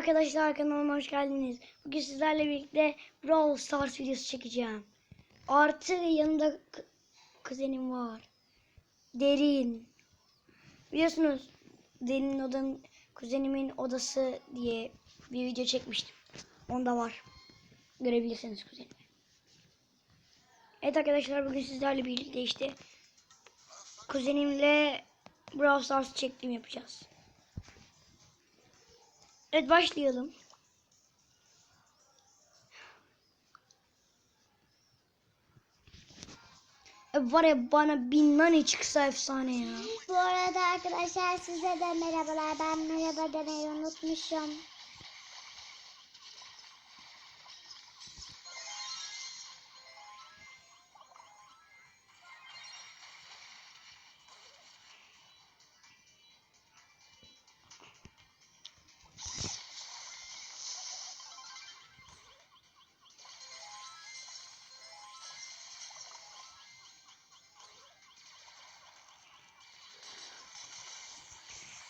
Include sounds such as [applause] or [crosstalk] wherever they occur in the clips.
arkadaşlar kanalıma hoş geldiniz. Bugün sizlerle birlikte Brawl Stars videosu çekeceğim. Artı yanında kuzenim var. Derin. Biliyorsunuz Derin'in odanın kuzenimin odası diye bir video çekmiştim. Onda var. Görebilirsiniz kuzenimi. Evet arkadaşlar bugün sizlerle birlikte işte kuzenimle Brawl Stars çekim yapacağız. Evet başlayalım. E, var ya bana bin nane çıksa efsane ya. Bu arada arkadaşlar size de merhabalar. Ben merhaba demeyi unutmuşum.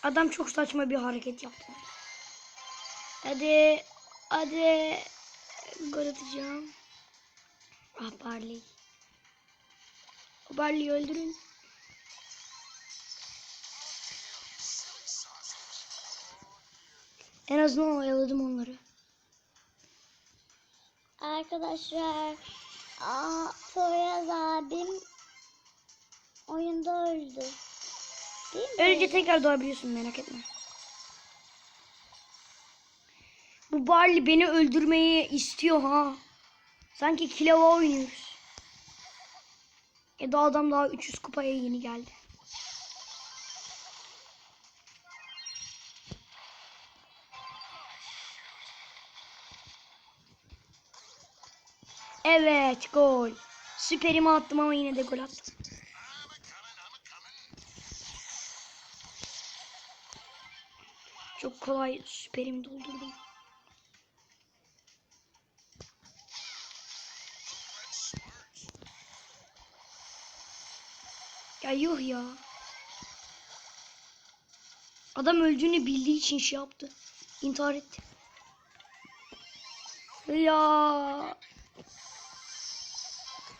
Adam çok saçma bir hareket yaptı. Hadi hadi gol atacağım. Ah Barley. Barley'i öldürün. En azından oyaladım onları. Arkadaşlar aa, Poyraz abim oyunda öldü. Değil mi? Önce tekrar doğabiliyorsun merak etme. Bu Barley beni öldürmeyi istiyor ha. Sanki kilava oynuyoruz. Ya da adam daha 300 kupaya yeni geldi. Evet gol. Süperimi attım ama yine de gol attım. Çok kolay süperimi doldurdum. Ya yuh ya. Adam öldüğünü bildiği için şey yaptı. İntihar etti. Ya.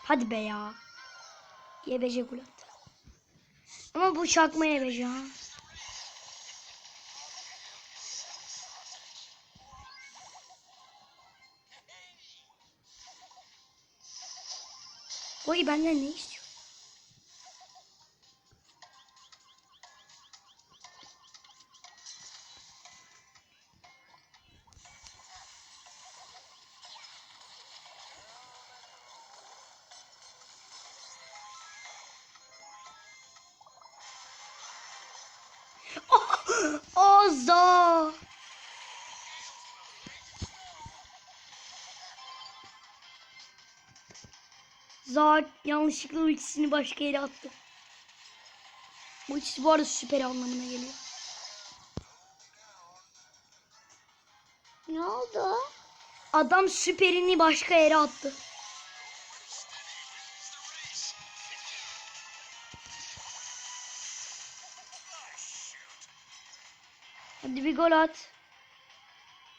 Hadi be ya. Yebece attı. Ama bu çakma yebece ha. Oy benden istiyor? Oh, [laughs] Zart yanlışlıkla ultisini başka yere attı. Ultisi bu arada süper anlamına geliyor. Ne oldu? Adam süperini başka yere attı. Hadi bir gol at.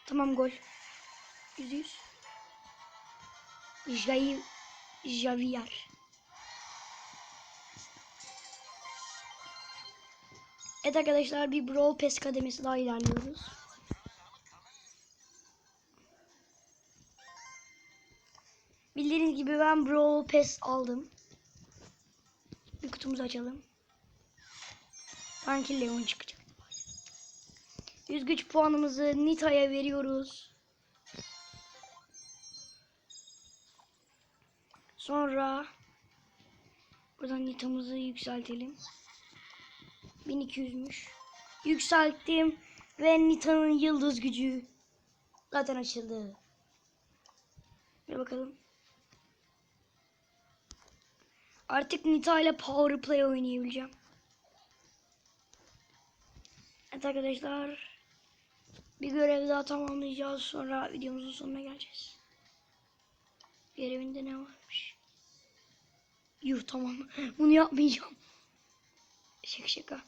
Tamam gol. Yüzde yüz. Jair, Javier. Evet arkadaşlar bir Brawl Pass kademesi daha ilerliyoruz. Bildiğiniz gibi ben Brawl Pass aldım. Bir kutumuzu açalım. Sanki Leon çıkacak. 100 güç puanımızı Nita'ya veriyoruz. Sonra buradan Nita'mızı yükseltelim. 1200'müş. Yükselttim ve Nita'nın yıldız gücü zaten açıldı. Bir bakalım. Artık Nita ile Power Play oynayabileceğim. Evet arkadaşlar. Bir görev daha tamamlayacağız. Sonra videomuzun sonuna geleceğiz. Görevinde ne varmış? Yuh tamam. Bunu yapmayacağım. Şaka şaka.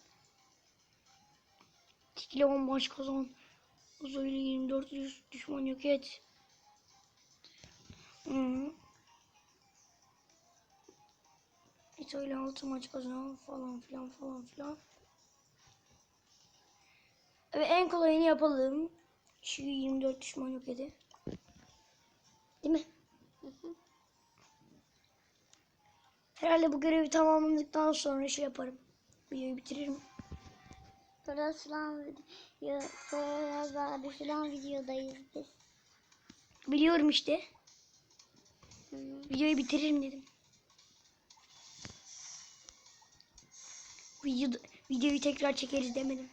Tikle 10 maç kazan. Uzaylı 24 düş- düşman yok et. Hı. İşte öyle altı maç kazanalım falan filan falan filan. Evet en kolayını yapalım. Şu 24 düşman yok edi. Değil mi? Herhalde bu görevi tamamladıktan sonra şey yaparım. Videoyu bitiririm. Burası falan video, sonra falan videodayız biz. Biliyorum işte. Hı. Videoyu bitiririm dedim. Video, videoyu tekrar çekeriz demedim.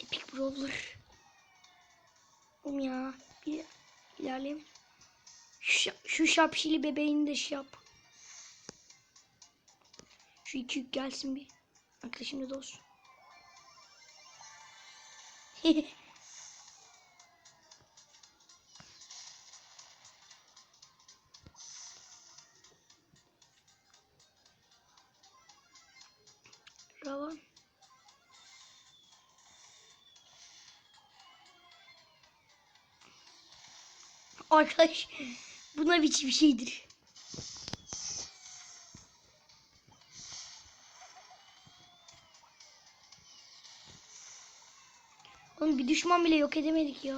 Epic Brawler. Oğlum ya. Bir ilerleyeyim. Şu, şu şapşili bebeğini de şey yap. Şu iki yük gelsin bir. Arkadaşım da dost. [laughs] Arkadaş buna biçim bir şeydir. Oğlum bir düşman bile yok edemedik ya.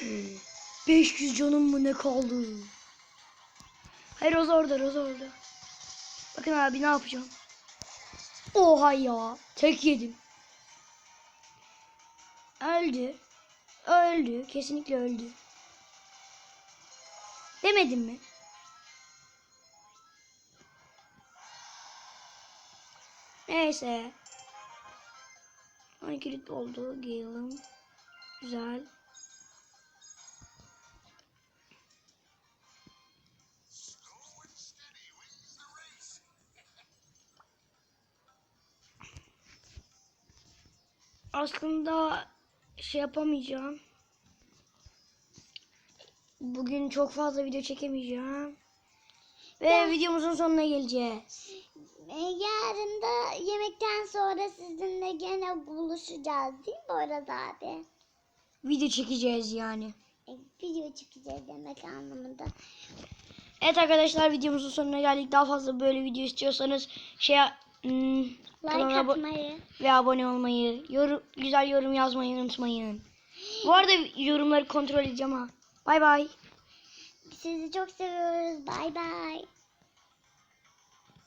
Hmm. 500 canım mı ne kaldı? Hayır Roz orada Roz orada. Bakın abi ne yapacağım. Oha ya. Tek yedim. Öldü. Öldü. Kesinlikle öldü. Demedim mi? Neyse. 12 oldu. Gale'ım. Güzel. Aslında şey yapamayacağım. Bugün çok fazla video çekemeyeceğim. Ve videomuzun sonuna geleceğiz. Yarın da yemekten sonra sizinle gene buluşacağız değil mi Boraz abi? Video çekeceğiz yani. E, video çekeceğiz demek anlamında. Evet arkadaşlar videomuzun sonuna geldik. Daha fazla böyle video istiyorsanız şey hmm, Like abo- atmayı. ve abone olmayı, yorum, güzel yorum yazmayı unutmayın. Bu arada yorumları kontrol edeceğim ha. Bay bay. Sizi çok seviyoruz. Bay bay.